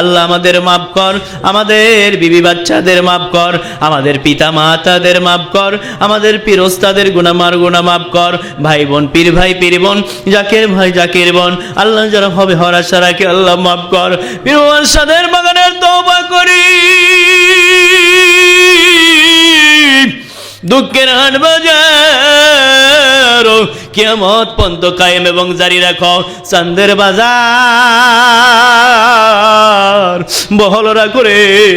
আল্লাহ আমাদের মাফ কর, আমাদের বিবি বাচ্চাদের মাফ কর, আমাদের পিতা মাতাদের মাফ কর, আমাদের পিরস্তাদের গুনামার গুনা মাফ কর ভাই বোন পীর ভাই পীর বোন জাকের ভাই, জাকের বোন, আল্লাহ যারা হবে রাখে, আল্লাহ মাফ কর। পীর বাগানের তওবা করি। দুঃখের হাট বাজার কিয়ামত পন্ত কায়েম এবং জারি রাখো। চান্দের বাজার, বহলরা করে,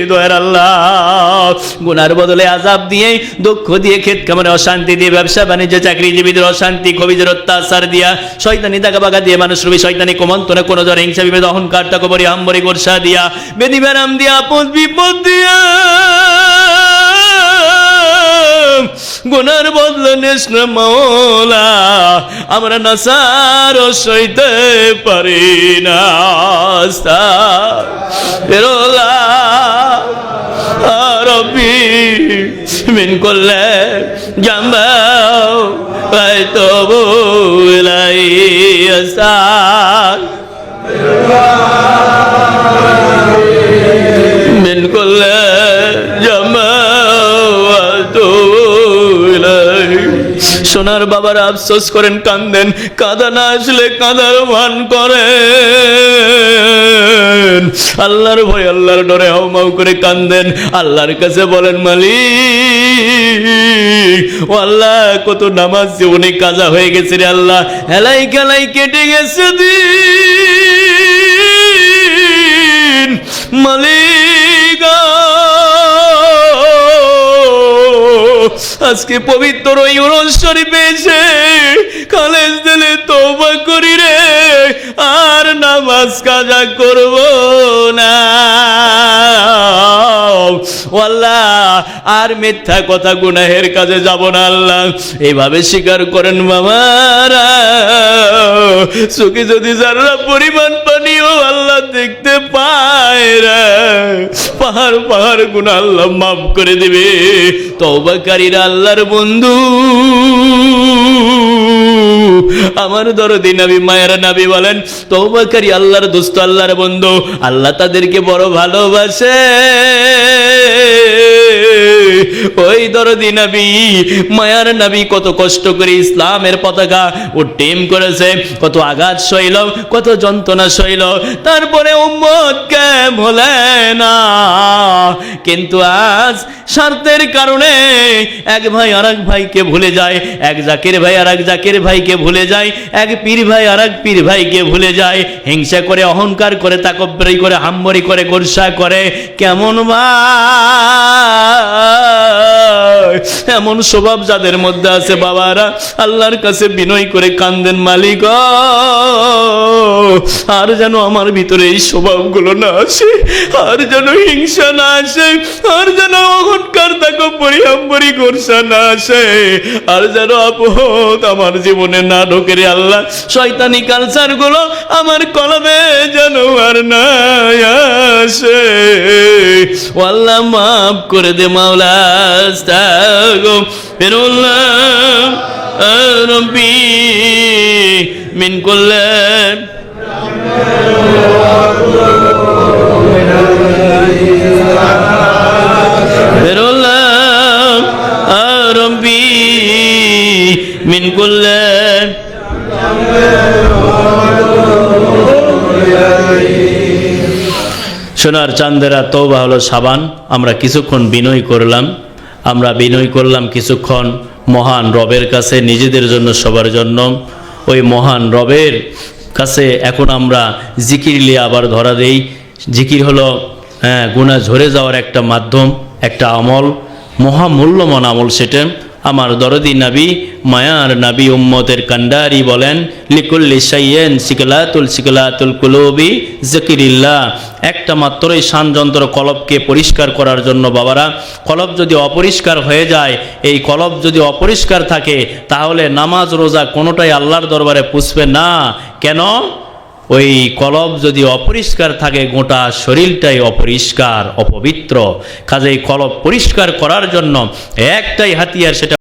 দয়ার আল্লাহ। গুনার বদলে আজাব দিয়ে, দুঃখ দিয়ে ক্ষেত কামড়ে অশান্তি দিয়ে, ব্যবসা বাণিজ্য, চাকরিজীবীদের অশান্তি কবিদের অত্যাচার দিয়া, শয়তানি দাগা বাগা দিয়ে, মানুষ রবি শয়তানি কমন্তনে কোনো জ্বর, হিংসা বিভেদ অহংকার টাকবরি হাম্বরি গোরসা দিয়া, বেদি ব্যারাম দিয়া আপদ বিপদ দিয়া। গুনার বদলে নিস মৌলা। আমরা নাসার সইতে পারি না বেরোলা রবি মিন করলে জাম্বাও হয়তো মিন করলে সোনার বাবার আফসোস করেন, কান্দেন, কাদা না আসলে কাদার ভান করে আল্লাহর ভয় আল্লাহর ডরে হাউমাউ করে কান্দেন, আল্লাহর কাছে বলেন, মালিক, ও আল্লাহ, কত নামাজ যে জীবনে কাজা হয়ে গেছে রে আল্লাহ। হেলাই খেলাই কেটে গেছে দিন। মালিক আজকে পবিত্র ওই উরস শরীফে এসে কলেজ দিলে তওবা করি রে, আর নামাজ কাজা করব না। আর মিথ্যা কথা গুনাহের কাজে যাব না আল্লাহ। এইভাবে স্বীকার করেন বাবারা সুখী যদি যারা পরিমাণ পানিও আল্লাহ দেখতে পায় পাহাড় পাহাড় গুণ আল্লাহ মাফ করে দেবে। তবাকারীরা আল্লাহর বন্ধু। আমার দরদি নাবি, মায়ের নাবি বলেন তৌবাকারী আল্লাহর দোস্ত, আল্লাহর বন্ধু, আল্লাহ তাদেরকে বড় ভালোবাসে। ওই দরদি নবী, মায়ার নবী কত কষ্ট করে ইসলামের পতাকা ও টেম করেছে, কত আঘাত সইল, কত যন্ত্রণা সইল। তারপরে উম্মতকে ভোলে না? কিন্তু আজ স্বার্থের কারণে এক ভাই আর এক ভাইকে ভুলে যায়, এক জাকের ভাই আর এক জাকের ভাইকে ভুলে যায়, এক পীর ভাই আর এক পীর ভাইকে ভুলে যায়, হিংসা করে, অহংকার করে, তাকব্বরি করে, হাম্বরি করে, গোরসা করে, কেমন ভাই এমন স্বভাব যাদের মধ্যে আছে বাবারা, আল্লাহর কাছে বিনয় করে কান্দেন, মালিক আর যেন আমার ভিতরে এই স্বভাবগুলো না আসে, আর যেন হিংসা না আসে, আর যেন অহংকার তাকে পরিহাম্বরি গোরসা না আসে, আর যেন আপদ আমার জীবনে না ঢোকে রে আল্লাহ। শয়তানি কালচারগুলো আমার কলমে যেন আর না আসে। ও আল্লাহ মাফ করে দে মাওলা আস্তাগো। ফিরুল্লাহ রব্বি মিন কুল্লান সোনার চান্দেরা তৌবা হলো সাবান। আমরা কিছুক্ষণ বিনয় করলাম। আমরা বিনয় করলাম কিছুক্ষণ মহান রবের কাছে, নিজেদের জন্য, সবার জন্য। ওই মহান রবের কাছে এখন আমরা জিকির লিয়ে আবার ধরা দেই। জিকির হলো হ্যাঁ গুণা ঝরে যাওয়ার একটা মাধ্যম, একটা আমল মহামূল্যমান আমল সেটা। আমার দরদি নাবি, মায়ার নাবি উম্মতের কান্ডারি বলেন, লিকুল্লি সাইয়েন সিকলাতুল সিকলাতুল কুলুবি জকিরিল্লাহ একটা মাত্রই শানযন্ত্র কলবকে পরিষ্কার করার জন্য বাবারা, কলব যদি অপরিষ্কার হয়ে যায়, এই কলব যদি অপরিষ্কার থাকে, তাহলে নামাজ রোজা কোনোটাই আল্লাহর দরবারে পুষবে না। কেন? ওই কলব যদি অপরিষ্কার থাকে, গোটা শরীরটাই অপরিষ্কার, অপবিত্র। কাজেই কলব পরিষ্কার করার জন্য একটাই হাতিয়ার, সেটা